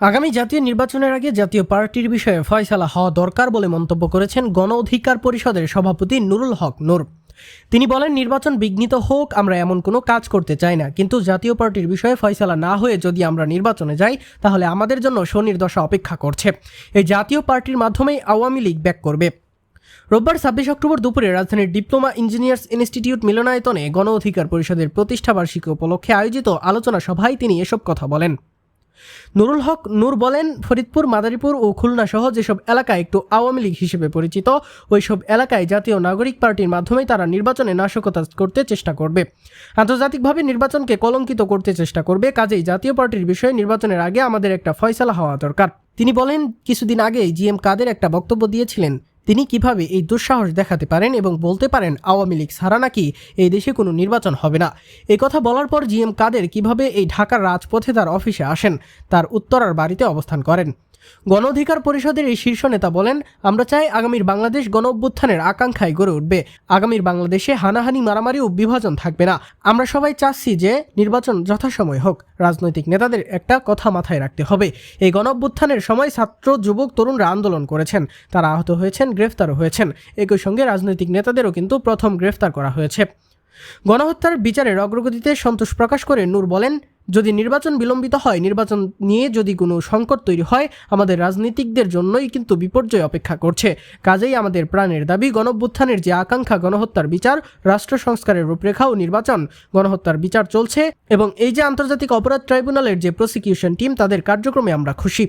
আগামী জাতীয় নির্বাচনের আগে জাতীয় পার্টির বিষয়ে ফয়সালা হওয়া দরকার বলে মন্তব্য করেছেন গণ অধিকার পরিষদের সভাপতি নুরুল হক নূর। তিনি বলেন, নির্বাচন বিঘ্নিত হোক, আমরা এমন কোনো কাজ করতে চাই না। কিন্তু জাতীয় পার্টির বিষয়ে ফয়সালা না হয়ে যদি আমরা নির্বাচনে যাই, তাহলে আমাদের জন্য শনির দশা অপেক্ষা করছে। এই জাতীয় পার্টির মাধ্যমেই আওয়ামী লীগ ব্যাক করবে। রোববার ছাব্বিশ অক্টোবর দুপুরে রাজধানীর ডিপ্লোমা ইঞ্জিনিয়ার্স ইনস্টিটিউট মিলনায়তনে গণ অধিকার পরিষদের প্রতিষ্ঠাবার্ষিকী উপলক্ষে আয়োজিত আলোচনা সভায় তিনি এসব কথা বলেন। নুরুল হক নূর বলেন, ফরিদপুর, মাদারীপুর ও খুলনা সহ যেসব এলাকা একটু আওয়ামী লীগ হিসেবে পরিচিত, ওইসব এলাকায় জাতীয় নাগরিক পার্টির মাধ্যমেই তারা নির্বাচনে নাশকতা করতে চেষ্টা করবে। আন্তর্জাতিকভাবে নির্বাচনকে কলঙ্কিত করতে চেষ্টা করবে, কাজেই জাতীয় পার্টির বিষয়ে নির্বাচনের আগে আমাদের একটা ফয়সালা হওয়া দরকার। তিনি বলেন, কিছুদিন আগেই জি এম কাদের একটা বক্তব্য দিয়েছিলেন তিনি কীভাবে এই দুঃসাহস দেখাতে পারেন এবং বলতে পারেন আওয়ামী লীগ ছাড়া নাকি এই দেশে কোনো নির্বাচন হবে না? এই কথা বলার পর জি এম কাদের কীভাবে এই ঢাকার রাজপথে তার অফিসে আসেন, তার উত্তরার বাড়িতে অবস্থান করেন? গণ অধিকার পরিষদের এই শীর্ষ নেতা বলেন, আমরা চাই আগামীর বাংলাদেশ গণ অভ্যুত্থানের আকাঙ্ক্ষায় গড়ে উঠবে। আগামীর বাংলাদেশে হানাহানি, মারামারি ও বিভাজন থাকবে না। আমরা সবাই চাচ্ছি যে নির্বাচন যথাসময় হোক। রাজনৈতিক নেতাদের একটা কথা মাথায় রাখতে হবে। এই গণ অভ্যুত্থানের সময় ছাত্র, যুবক, তরুণরা আন্দোলন করেছেন। তারা আহত হয়েছেন, গ্রেফতারও হয়েছেন। একই সঙ্গে রাজনৈতিক নেতাদেরও কিন্তু প্রথম গ্রেফতার করা হয়েছে। গণহত্যার বিচারের অগ্রগতিতে সন্তোষ প্রকাশ করে নূর বলেন, যদি নির্বাচন বিলম্বিত হয়, নির্বাচন নিয়ে যদি কোনো সংকট তৈরি হয়, আমাদের রাজনীতিকদের জন্যই কিন্তু বিপর্যয় অপেক্ষা করছে। কাজেই আমাদের প্রাণের দাবি গণভ্যুত্থানের যে আকাঙ্ক্ষা গণহত্যার বিচার, রাষ্ট্র সংস্কারের রূপরেখা ও নির্বাচন। গণহত্যার বিচার চলছে এবং এই যে আন্তর্জাতিক অপরাধ ট্রাইব্যুনালের যে প্রসিকিউশন টিম, তাদের কার্যক্রমে আমরা খুশি।